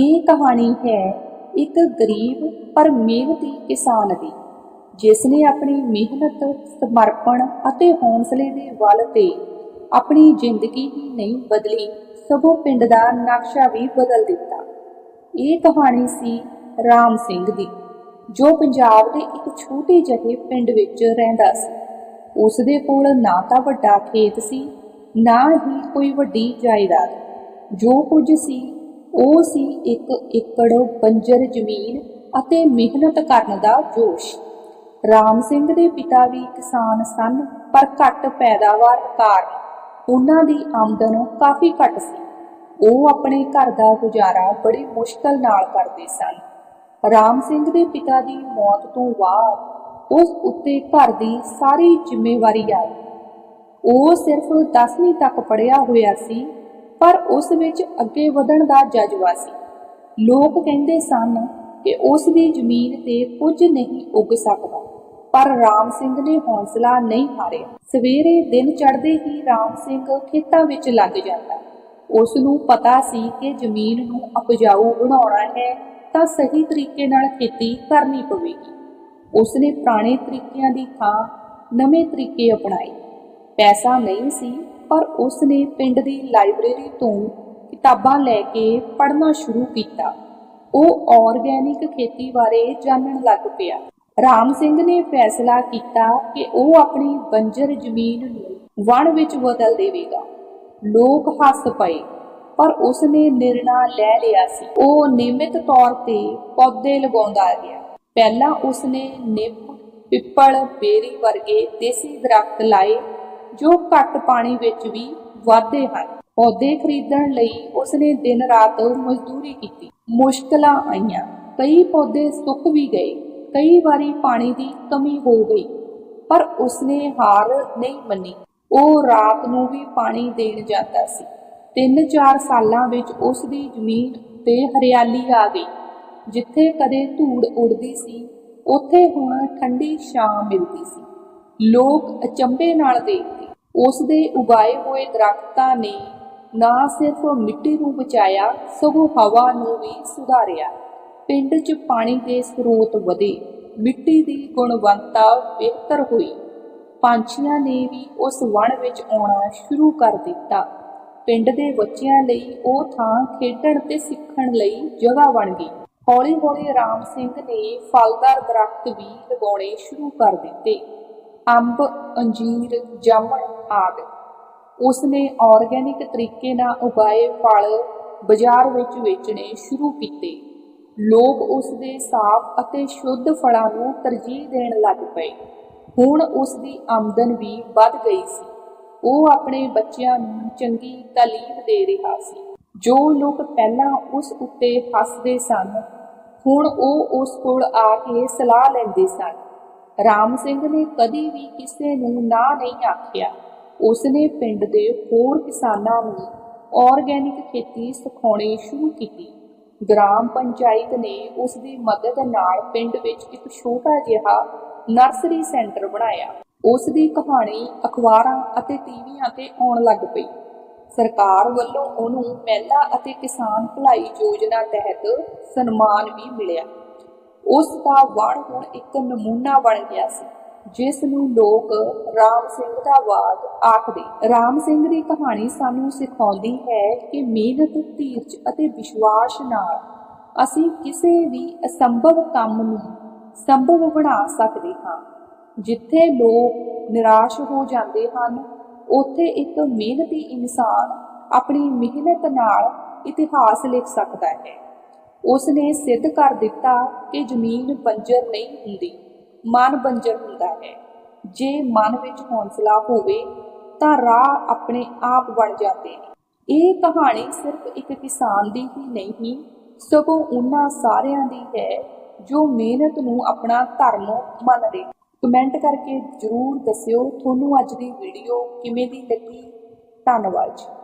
ਇਹ ਕਹਾਣੀ ਹੈ ਇੱਕ ਗਰੀਬ ਪਰ ਮਿਹਨਤੀ ਕਿਸਾਨ ਦੀ, ਜਿਸ ਨੇ ਆਪਣੀ ਮਿਹਨਤ, ਸਮਰਪਣ ਅਤੇ ਹੌਸਲੇ ਦੇ ਬਲ ਤੇ ਆਪਣੀ ਜ਼ਿੰਦਗੀ ਹੀ ਨਹੀਂ ਬਦਲੀ, ਸਗੋਂ ਪਿੰਡ ਦਾ ਨਕਸ਼ਾ ਵੀ ਬਦਲ ਦਿੱਤਾ। ਇਹ ਕਹਾਣੀ ਸੀ ਰਾਮ ਸਿੰਘ ਦੀ, ਜੋ ਪੰਜਾਬ ਦੇ ਇੱਕ ਛੋਟੇ ਜਿਹੇ ਪਿੰਡ ਵਿੱਚ ਰਹਿੰਦਾ ਸੀ। ਉਸ ਦੇ ਕੋਲ ਨਾ ਤਾਂ ਵੱਡਾ ਖੇਤ ਸੀ, ਨਾ ਹੀ ਕੋਈ ਵੱਡੀ ਜਾਇਦਾਦ, ਜੋ ਕੁਝ ਸੀ ਉਹ ਸੀ ਇੱਕ ਏਕੜ ਬੰਜਰ ਜ਼ਮੀਨ ਅਤੇ ਮਿਹਨਤ ਕਰਨ ਦਾ ਜੋਸ਼। ਰਾਮ ਸਿੰਘ ਦੇ ਪਿਤਾ ਵੀ ਕਿਸਾਨ ਸਨ, ਪਰ ਘੱਟ ਪੈਦਾਵਾਰ ਕਾਰਨ ਉਹਨਾਂ ਦੀ ਆਮਦਨ ਕਾਫੀ ਘੱਟ ਸੀ। ਉਹ ਆਪਣੇ ਘਰ ਦਾ ਗੁਜ਼ਾਰਾ ਬੜੀ ਮੁਸ਼ਕਲ ਨਾਲ ਕਰਦੇ ਸਨ। ਰਾਮ ਸਿੰਘ ਦੇ ਪਿਤਾ ਦੀ ਮੌਤ ਤੋਂ ਬਾਅਦ ਉਸ ਉੱਤੇ ਘਰ ਦੀ ਸਾਰੀ ਜ਼ਿੰਮੇਵਾਰੀ ਆ ਗਈ ਉਹ ਸਿਰਫ 10ਵੀਂ ਤੱਕ ਪੜ੍ਹਿਆ ਹੋਇਆ ਸੀ ਪਰ ਉਸ ਵਿੱਚ ਅੱਗੇ ਵਧਣ ਦਾ ਜਜ਼ਬਾ ਸੀ। ਲੋਕ ਕਹਿੰਦੇ ਸਨ ਕਿ ਉਸ ਦੀ ਜ਼ਮੀਨ ਤੇ ਕੁਝ ਨਹੀਂ ਉੱਗ ਸਕਦਾ, ਪਰ ਰਾਮ ਸਿੰਘ ਨੇ ਹੌਸਲਾ ਨਹੀਂ ਹਾਰਿਆ। ਸਵੇਰੇ ਦਿਨ ਚੜ੍ਹਦੇ ਹੀ ਰਾਮ ਸਿੰਘ ਖੇਤਾਂ ਵਿੱਚ ਲੱਗ ਜਾਂਦਾ। ਉਸ ਨੂੰ ਪਤਾ ਸੀ ਕਿ ਜ਼ਮੀਨ ਨੂੰ ਉਪਜਾਊ ਬਣਾਉਣਾ ਹੈ ਤਾਂ ਸਹੀ ਤਰੀਕੇ ਨਾਲ ਖੇਤੀ ਕਰਨੀ ਪਵੇਗੀ। ਉਸ ਨੇ ਪੁਰਾਣੇ ਤਰੀਕਿਆਂ ਦੀ ਥਾਂ ਨਵੇਂ ਤਰੀਕੇ ਅਪਣਾਏ। ਪੈਸਾ ਨਹੀਂ ਸੀ ਪਰ ਉਸ ਨੇ ਪਿੰਡ ਦੀ ਲਾਇਬ੍ਰੇਰੀ ਤੋਂ ਕਿਤਾਬਾਂ ਲੈ ਕੇ ਪੜ੍ਹਨਾ ਸ਼ੁਰੂ ਕੀਤਾ। ਉਹ ਆਰਗੈਨਿਕ ਖੇਤੀ ਬਾਰੇ ਜਾਣਨ ਲੱਗ ਪਿਆ। ਰਾਮ ਸਿੰਘ ਨੇ ਫੈਸਲਾ ਕੀਤਾ ਕਿ ਉਹ ਆਪਣੀ ਬੰਜਰ ਜ਼ਮੀਨ ਨੂੰ ਵਣ ਵਿੱਚ ਬਦਲ ਦੇਵੇਗਾ। ਲੋਕ ਹੱਸ ਪਏ, ਪਰ ਉਸ ਨੇ ਨਿਰਣਾ ਲੈ ਲਿਆ ਸੀ। ਉਹ ਨਿਯਮਿਤ ਤੌਰ ਤੇ ਪੌਦੇ ਲਗਾਉਂਦਾ ਗਿਆ। ਪਹਿਲਾਂ ਉਸ ਨੇ ਨਿੰਮ, ਪਿੱਪਲ, ਬੇਰੀ ਵਰਗੇ ਦੇਸੀ ਦਰਖਤ ਲਾਏ ਜੋ ਘੱਟ ਪਾਣੀ ਵਿੱਚ ਵੀ ਵਧਦੇ ਹਨ। ਪੌਦੇ ਖਰੀਦਣ ਲਈ ਉਸ ਦਿਨ ਰਾਤ ਮਜ਼ਦੂਰੀ ਕੀਤੀ। ਮੁਸ਼ਕਲਾਂ ਆਈਆਂ। ਕਈ ਪੌਦੇ ਸੁੱਕ ਵੀ ਗਏ। ਕਈ ਵਾਰੀ ਪਾਣੀ ਦੀ ਕਮੀ ਹੋ ਗਈ। ਪਰ ਉਸਨੇ ਹਾਰ ਨਹੀਂ ਮੰਨੀ। ਉਹ ਰਾਤ ਨੂੰ ਵੀ ਪਾਣੀ ਦੇਣ ਜਾਂਦਾ ਸੀ। ਤਿੰਨ ਚਾਰ ਸਾਲਾਂ ਵਿੱਚ ਉਸ ਦੀ ਜ਼ਮੀਨ ਤੇ ਹਰਿਆਲੀ ਆ ਗਈ। ਜਿੱਥੇ ਕਦੇ ਧੂੜ ਉੱਡਦੀ ਸੀ, ਉੱਥੇ ਹੁਣ ਠੰਡੀ ਛਾਂ ਮਿਲਦੀ ਸੀ। ਲੋਕ ਅਚੰਭੇ ਨਾਲ ਦੇਖਦੇ ਉਸ ਦੇ ਉਗਾਏ ਹੋਏ ਦਰਖਤਾਂ ਨੇ ਨਾ ਸਿਰਫ ਮਿੱਟੀ ਨੂੰ ਬਚਾਇਆ, ਸਗੋਂ ਹਵਾ ਨੂੰ ਵੀ ਸੁਧਾਰਿਆ। ਪਿੰਡ 'ਚ ਪਾਣੀ ਦੇ ਸਰੋਤ ਵਧੇ, ਮਿੱਟੀ ਦੀ ਗੁਣਵੱਤਾ ਬਿਹਤਰ ਹੋਈ। ਪੰਛੀਆਂ ਨੇ ਵੀ ਉਸ ਵਣ ਵਿੱਚ ਆਉਣਾ ਸ਼ੁਰੂ ਕਰ ਦਿੱਤਾ। ਪਿੰਡ ਦੇ ਬੱਚਿਆਂ ਲਈ ਉਹ ਥਾਂ ਖੇਡਣ ਤੇ ਸਿੱਖਣ ਲਈ ਜਗ੍ਹਾ ਬਣ ਗਈ। ਹੌਲੀ-ਹੌਲੀ ਰਾਮ ਸਿੰਘ ਨੇ ਫਲਦਾਰ ਦਰਖਤ ਵੀ ਲਗਾਉਣੇ ਸ਼ੁਰੂ ਕਰ ਦਿੱਤੇ। ਅੰਬ, ਅੰਜੀਰ, ਜਾਮਣ ਆਦਿ। ਉਸਨੇ ਆਰਗੈਨਿਕ ਤਰੀਕੇ ਨਾਲ ਉਗਾਏ ਫਲ ਬਾਜ਼ਾਰ ਵਿੱਚ ਵੇਚਣੇ ਸ਼ੁਰੂ ਕੀਤੇ। ਲੋਕ ਉਸ ਦੇ ਸਾਫ਼ ਅਤੇ ਸ਼ੁੱਧ ਫਲਾਂ ਨੂੰ ਤਰਜੀਹ ਦੇਣ ਲੱਗ ਪਏ। ਹੁਣ ਉਸ ਦੀ ਆਮਦਨ ਵੀ ਵੱਧ ਗਈ ਸੀ। ਉਹ ਆਪਣੇ ਬੱਚਿਆਂ ਨੂੰ ਚੰਗੀ ਤਾਲੀਮ ਦੇ ਰਿਹਾ ਸੀ। ਜੋ ਲੋਕ ਪਹਿਲਾਂ ਉਸ ਉੱਤੇ ਹੱਸਦੇ ਸਨ, ਹੁਣ ਉਹ ਉਸ ਕੋਲ ਆ ਕੇ ਸਲਾਹ ਲੈਂਦੇ ਸਨ। ਰਾਮ ਸਿੰਘ ਨੇ ਕਦੀ ਵੀ ਕਿਸੇ ਨੂੰ ਨਾ ਨਹੀਂ ਆਖਿਆ। ਉਸਨੇ ਪਿੰਡ ਦੇ ਹੋਰ ਕਿਸਾਨਾਂ ਨੂੰ ਆਰਗੈਨਿਕ ਖੇਤੀ ਸਿਖਾਉਣੀ ਸ਼ੁਰੂ ਕੀਤੀ। ਗ੍ਰਾਮ ਪੰਚਾਇਤ ਨੇ ਉਸ ਦੀ ਮਦਦ ਨਾਲ ਪਿੰਡ ਵਿੱਚ ਇੱਕ ਛੋਟਾ ਜਿਹਾ ਨਰਸਰੀ ਸੈਂਟਰ ਬਣਾਇਆ। ਉਸ ਦੀ ਕਹਾਣੀ ਅਖਬਾਰਾਂ ਅਤੇ ਟੀਵੀਆਂ ਤੇ ਆਉਣ ਲੱਗ ਪਈ। ਸਰਕਾਰ ਵੱਲੋਂ ਉਹਨੂੰ ਮਹਿਲਾ ਅਤੇ ਕਿਸਾਨ ਭਲਾਈ ਯੋਜਨਾ ਤਹਿਤ ਸਨਮਾਨ ਵੀ ਮਿਲਿਆ। ਉਸ ਦਾ ਵਣ ਹੁਣ ਇੱਕ ਨਮੂਨਾ ਬਣ ਗਿਆ ਸੀ। ਜਿਸ ਨੂੰ ਲੋਕ ਰਾਮ ਸਿੰਘ ਦਾ ਵਾਦ ਆਖਦੇ। ਰਾਮ ਸਿੰਘ ਦੀ ਕਹਾਣੀ ਸਾਨੂੰ ਸਿਖਾਉਂਦੀ ਹੈ ਕਿ ਮਿਹਨਤ, ਧੀਰਜ ਅਤੇ ਵਿਸ਼ਵਾਸ ਨਾਲ ਅਸੀਂ ਕਿਸੇ ਵੀ ਅਸੰਭਵ ਕੰਮ ਨੂੰ ਸੰਭਵ ਬਣਾ ਸਕਦੇ ਹਾਂ। ਜਿੱਥੇ ਲੋਕ ਨਿਰਾਸ਼ ਹੋ ਜਾਂਦੇ ਹਨ, ਉੱਥੇ ਇੱਕ ਮਿਹਨਤੀ ਇਨਸਾਨ ਆਪਣੀ ਮਿਹਨਤ ਨਾਲ ਇਤਿਹਾਸ ਲਿਖ ਸਕਦਾ ਹੈ। ਉਸ ਨੇ ਸਿੱਧ ਕਰ ਦਿੱਤਾ ਕਿ ਜ਼ਮੀਨ ਬੰਜਰ ਨਹੀਂ ਹੁੰਦੀ। ਮਨ ਬੰਜਰ ਹੁੰਦਾ ਹੈ। ਜੇ ਮਨ ਵਿੱਚ ਹੌਸਲਾ ਹੋਵੇ, ਤਾਂ ਰਾਹ ਆਪਣੇ ਆਪ ਬਣ ਜਾਂਦੇ ਨੇ। ਇਹ ਕਹਾਣੀ ਸਿਰਫ ਇੱਕ ਕਿਸਾਨ ਦੀ ਹੀ ਨਹੀਂ, ਸਗੋਂ ਉਹਨਾਂ ਸਾਰਿਆਂ ਦੀ ਹੈ, ਜੋ ਮਿਹਨਤ ਨੂੰ ਆਪਣਾ ਧਰਮ ਮੰਨਦੇ ਕਮੈਂਟ ਕਰਕੇ ਜਰੂਰ ਦੱਸਿਓ, ਤੁਹਾਨੂੰ ਅੱਜ ਦੀ ਵੀਡੀਓ ਕਿਵੇਂ ਦੀ ਲੱਗੀ? ਧੰਨਵਾਦ ਜੀ।